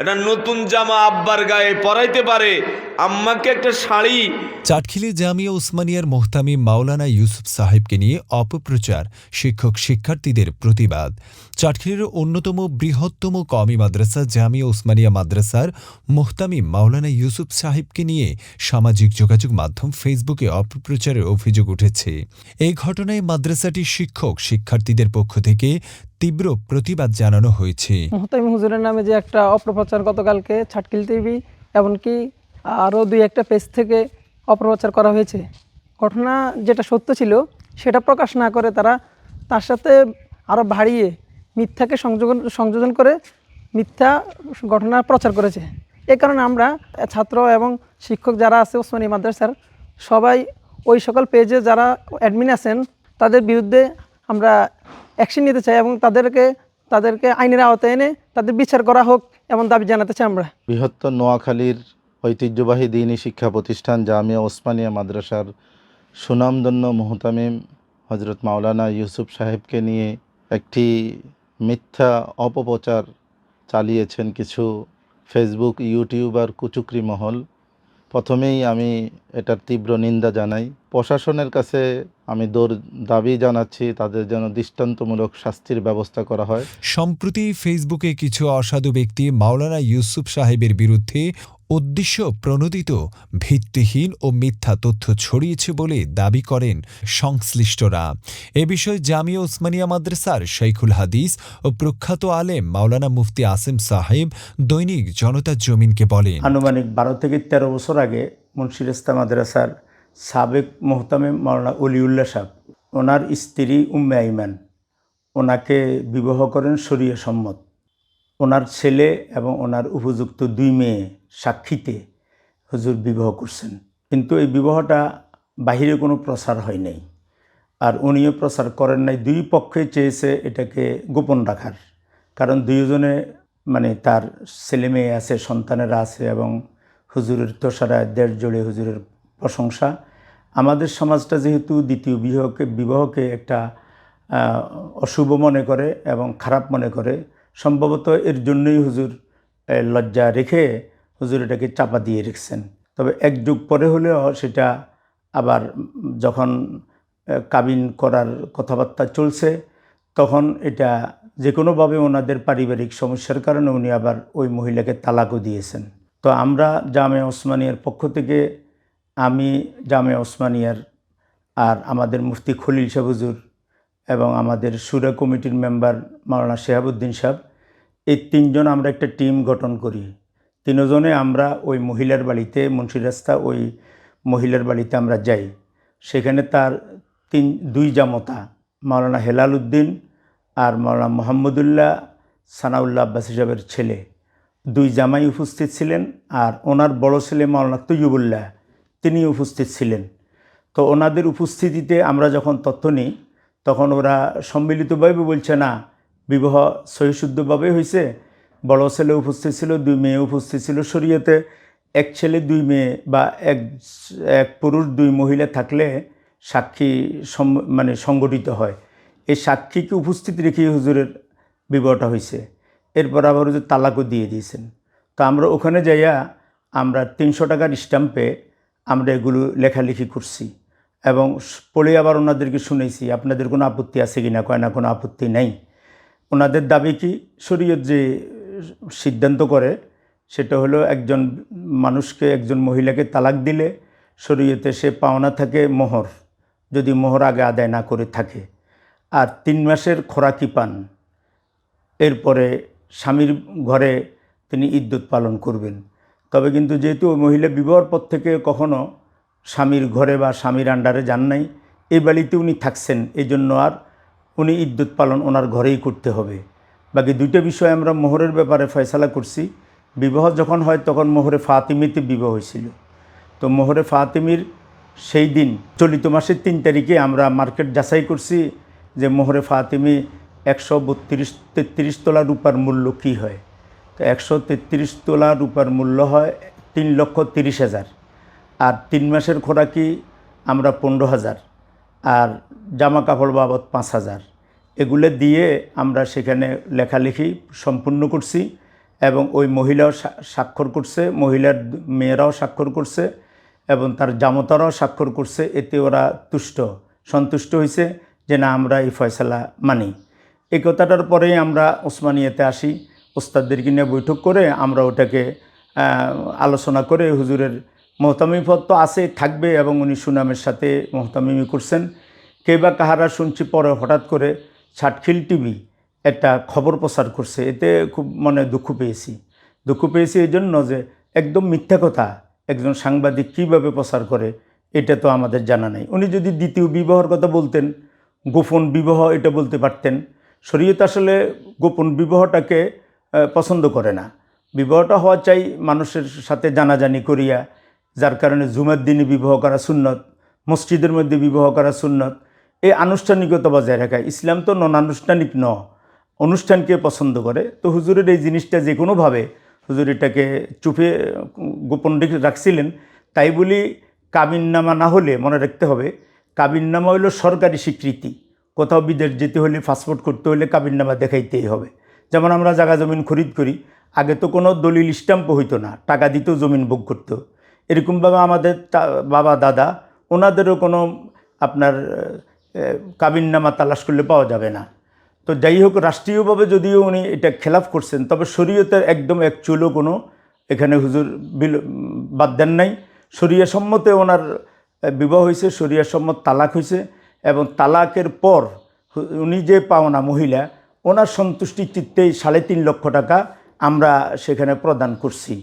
একটা নতুন জামা আব্বার গায়ে পরাইতে পারে। আম্মাকে একটা শাড়ি। চাটখিলি জামিয়া উসমানিয়ার মোহতামি মাওলানা ইউসুফ সাহেবকে নিয়ে অপপ্রচার, শিক্ষক শিক্ষার্থীদের প্রতিবাদ। চাটখিলির অন্যতম বৃহত্তম কওমি মাদ্রাসা জামিয়া উসমানিয়া মাদ্রাসার মোহতামি মাওলানা ইউসুফ সাহেবকে নিয়ে সামাজিক যোগাযোগ মাধ্যম ফেসবুকে অপপ্রচারের অভিযোগ উঠেছে। এই ঘটনায় মাদ্রাসাটির শিক্ষক শিক্ষার্থীদের পক্ষ থেকে তীব্র প্রতিবাদ জানানো হয়েছে। মোহতামি হুজুরের নামে যে একটা অপপ্রচার গতকালকে ছাটকিল টিভি এমনকি আরও দুই একটা পেজ থেকে অপপ্রচার করা হয়েছে। ঘটনা যেটা সত্য ছিল, সেটা প্রকাশ না করে তারা তার সাথে আরও বাড়িয়ে মিথ্যাকে সংযোজন সংযোজন করে মিথ্যা ঘটনা প্রচার করেছে। এ কারণে আমরা ছাত্র এবং শিক্ষক যারা আছে ওসমানী মাদ্রাসার, সবাই ওই সকল পেজে যারা অ্যাডমিন আছেন, তাদের বিরুদ্ধে আমরা অ্যাকশন নিতে চাই এবং তাদেরকে তাদেরকে আইনের আওতায় এনে তাদের বিচার করা হোক এমন দাবি জানাতে চাই আমরা। বৃহত্তর নোয়াখালীর ঐতিহ্যবাহী দিনই শিক্ষা প্রতিষ্ঠান জামিয়া ওসমানিয়া মাদ্রাসার সুনামধন্য মোহতামিম হজরত মাওলানা ইউসুফ সাহেবকে নিয়ে একটি মিথ্যা অপপ্রচার চালিয়েছেন কিছু ফেসবুক, ইউটিউবার কুচুকরি মহল। প্রথমেই আমি এটার তীব্র নিন্দা জানাই। প্রশাসনের কাছে আমি দৌড় দাবি জানাচ্ছি, তাদের যেন দৃষ্টান্তমূলক শাস্তির ব্যবস্থা করা হয়। সম্প্রতি ফেসবুকে কিছু অসাধু ব্যক্তি মাওলানা ইউসুফ সাহেবের বিরুদ্ধে উদ্দেশ্য প্রণোদিত, ভিত্তিহীন ও মিথ্যা তথ্য ছড়িয়েছে বলে দাবি করেন সংশ্লিষ্টরা। এ বিষয়ে জামিয়া ওসমানিয়া মাদ্রাসার শৈখুল হাদিস ও প্রখ্যাত আলেম মাওলানা মুফতি আসিম সাহেব দৈনিক জনতা জমিনকে বলেন। আনুমানিক বারো থেকে তেরো বছর আগে মুন্সিরাস্তা মাদ্রাসার সাবেক মোহতামে মাওলানা অলিউল্লাহ সাহ ওনার স্ত্রী উম্মে আইমান, ওনাকে বিবাহ করেন শরীয় সম্মত ওনার ছেলে এবং ওনার উপযুক্ত দুই মেয়ে সাক্ষীতে হুজুর বিবাহ করছেন। কিন্তু এই বিবাহটা বাহিরে কোনো প্রচার হয় নাই। আর উনিও প্রচার করেন নাই। দুই পক্ষে চেয়েছে এটাকে গোপন রাখার। কারণ দুইজনে মানে তার ছেলে মেয়ে আছে, সন্তানেরা আছে এবং হুজুরের তোষারা দেড় জোড়ে হুজুরের প্রশংসা। আমাদের সমাজটা যেহেতু দ্বিতীয় বিবাহকে বিবাহকে একটা অশুভ মনে করে এবং খারাপ মনে করে সম্ভবত এর জন্যই হুজুর লজ্জা রেখে হুজুর এটাকে চাপা দিয়ে রেখেছেন। তবে এক যুগ পরে হলেও সেটা আবার যখন কাবিন করার কথাবার্তা চলছে, তখন এটা যে কোনোভাবে ওনাদের পারিবারিক সমস্যার কারণে উনি আবার ওই মহিলাকে তালাকও দিয়েছেন। তো আমরা জামে ওসমানিয়ার পক্ষ থেকে, আমি জামে ওসমানিয়ার আর আমাদের মুফতি খলিল সাহ হুজুর এবং আমাদের সুরা কমিটির মেম্বার মাওলানা শেহাবুদ্দিন সাহেব এই তিনজন আমরা একটা টিম গঠন করি। তিনজনে আমরা ওই মহিলার বাড়িতে, মুন্সি রাস্তা ওই মহিলার বাড়িতে আমরা যাই। সেখানে তার তিন, দুই জামতা, মাওলানা হেলাল উদ্দিন আর মাওলানা মোহাম্মদুল্লাহ সানাউল্লাহ আব্বাস সাহেবের ছেলে। দুই জামাই উপস্থিত ছিলেন আর ওনার বড় ছেলে মাওলানা তৈয়বুল্লাহ তিনি উপস্থিত ছিলেন। তো ওনাদের উপস্থিতিতে আমরা যখন তথ্য নিই, তখন ওরা সম্মিলিতভাবে বলছে, না বিবাহ সহিশুদ্ধভাবে হয়েছে বড় ছেলে উপস্থিত ছিল, দুই মেয়ে উপস্থিত ছিল। শরীয়তে এক ছেলে, দুই মেয়ে বা এক এক পুরুষ, দুই মহিলা থাকলে সাক্ষী মানে সংগঠিত হয়। এই সাক্ষীকে উপস্থিত রেখে হুজুরের বিবাহটা হয়েছে এরপর আবার হুজুর তালাকও দিয়ে দিয়েছেন। তো আমরা ওখানে যাইয়া আমরা তিনশো টাকার স্ট্যাম্পে আমরা এগুলো লেখালেখি করছি এবং পড়ে আবার ওনাদেরকে শুনেছি, আপনাদের কোনো আপত্তি আছে কি না কয় না, কোনো আপত্তি নেই। ওনাদের দাবি কি? শরীয়ত যে সিদ্ধান্ত করে, সেটা হলো একজন মানুষকে, একজন মহিলাকে তালাক দিলে শরীয়তে সে পাওনা থাকে মোহর, যদি মোহর আগে আদায় না করে থাকে। আর তিন মাসের খোরাকি পান, এরপরে স্বামীর ঘরে তিনি ইদ্যুৎ পালন করবেন। তবে কিন্তু যেহেতু ওই মহিলা বিবাহর পর থেকে কখনো স্বামীর ঘরে বা স্বামীর আন্ডারে যান নাই এই বাড়িতে উনি থাকছেন এই জন্য আর উনি ইদ্যুৎ পালন ওনার ঘরেই করতে হবে। বাকি দুইটা বিষয় আমরা মোহরের ব্যাপারে ফয়সালা করছি। বিবাহ যখন হয় তখন মোহরে ফাতিমিতে বিবাহ হয়েছিল। তো মোহরে ফাতিমির সেই দিন, চলিত মাসের তিন তারিখে আমরা মার্কেট যাচাই করছি যে মোহরে ফাতিমি একশো বত্রিশ তেত্রিশ তোলা রূপার মূল্য কী হয়। তো একশো তেত্রিশ তোলা রূপার মূল্য হয় তিন লক্ষ তিরিশ হাজার। আর তিন মাসের খোরাকি আমরা পনেরো হাজার। আর জামা কাপড় বাবদ পাঁচ হাজার। এগুলো দিয়ে আমরা সেখানে লেখালেখি সম্পূর্ণ করছি এবং ওই মহিলাও স্বাক্ষর করছে, মহিলার মেয়েরাও স্বাক্ষর করছে এবং তার জামতারাও স্বাক্ষর করছে। এতে ওরা তুষ্ট, সন্তুষ্ট হয়েছে যে না, আমরা এই ফয়সালা মানি। এই কথাটার পরেই আমরা ওসমানিয়াতে আসি। ওস্তাদদেরকে নিয়ে বৈঠক করে আমরা ওটাকে আলোচনা করে হুজুরের মোহতামি পদ তো আছে, থাকবে এবং উনি সুনামের সাথে মোহতামিমি করছেন। কে বা কাহারা শুনছি পরে হঠাৎ করে ছাটখিল টিভি একটা খবর প্রচার করছে। এতে খুব মনে দুঃখ পেয়েছি। দুঃখ পেয়েছি এই জন্য যে একদম মিথ্যা কথা একজন সাংবাদিক কীভাবে প্রচার করে, এটা তো আমাদের জানা নেই। উনি যদি দ্বিতীয় বিবাহর কথা বলতেন, গোপন বিবাহ এটা বলতে পারতেন। শরীয়ত আসলে গোপন বিবাহটাকে পছন্দ করে না। বিবাহটা হওয়া চাই মানুষের সাথে জানাজানি করিয়া যার কারণে জুমার দিনে বিবাহ করা সুন্নত, মসজিদের মধ্যে বিবাহ করা সুন্নত, এই আনুষ্ঠানিকতা বজায় রাখা। ইসলাম তো ননানুষ্ঠানিক ন, অনুষ্ঠানকে পছন্দ করে। তো হুজুরের এই জিনিসটা যে কোনোভাবে হুজুর এটাকে চুপে, গোপন রেখে রাখছিলেন, তাই বলি কাবিননামা না হলে মনে রাখতে হবে, কাবিননামা হলো সরকারি স্বীকৃতি। কোথাও বিদেশ যেতে হলে, পাসপোর্ট করতে হলে কাবিননামা দেখাইতেই হবে। যেমন আমরা জায়গা জমিন খরিদ করি, আগে তো কোনো দলিল স্ট্যাম্পও হইতো না, টাকা দিতেও জমিন ভোগ করতো। এরকমভাবে আমাদের বাবা, দাদা, ওনাদেরও কোনো আপনার কাবিননামা তালাশ করলে পাওয়া যাবে না। তো যাই হোক, রাষ্ট্রীয়ভাবে যদিও উনি এটা খেলাফ করছেন, তবে শরীয়তের একদম এক চুলও কোনো এখানে হুজুর বিল, বাদ দেন নাই। শরিয়া সম্মতে ওনার বিবাহ হয়েছে, শরিয়া সম্মত তালাক হয়েছে এবং তালাকের পর উনি যে পাওনা মহিলা, ওনার সন্তুষ্টি চিত্তেই সাড়ে তিন লক্ষ টাকা আমরা সেখানে প্রদান করছি।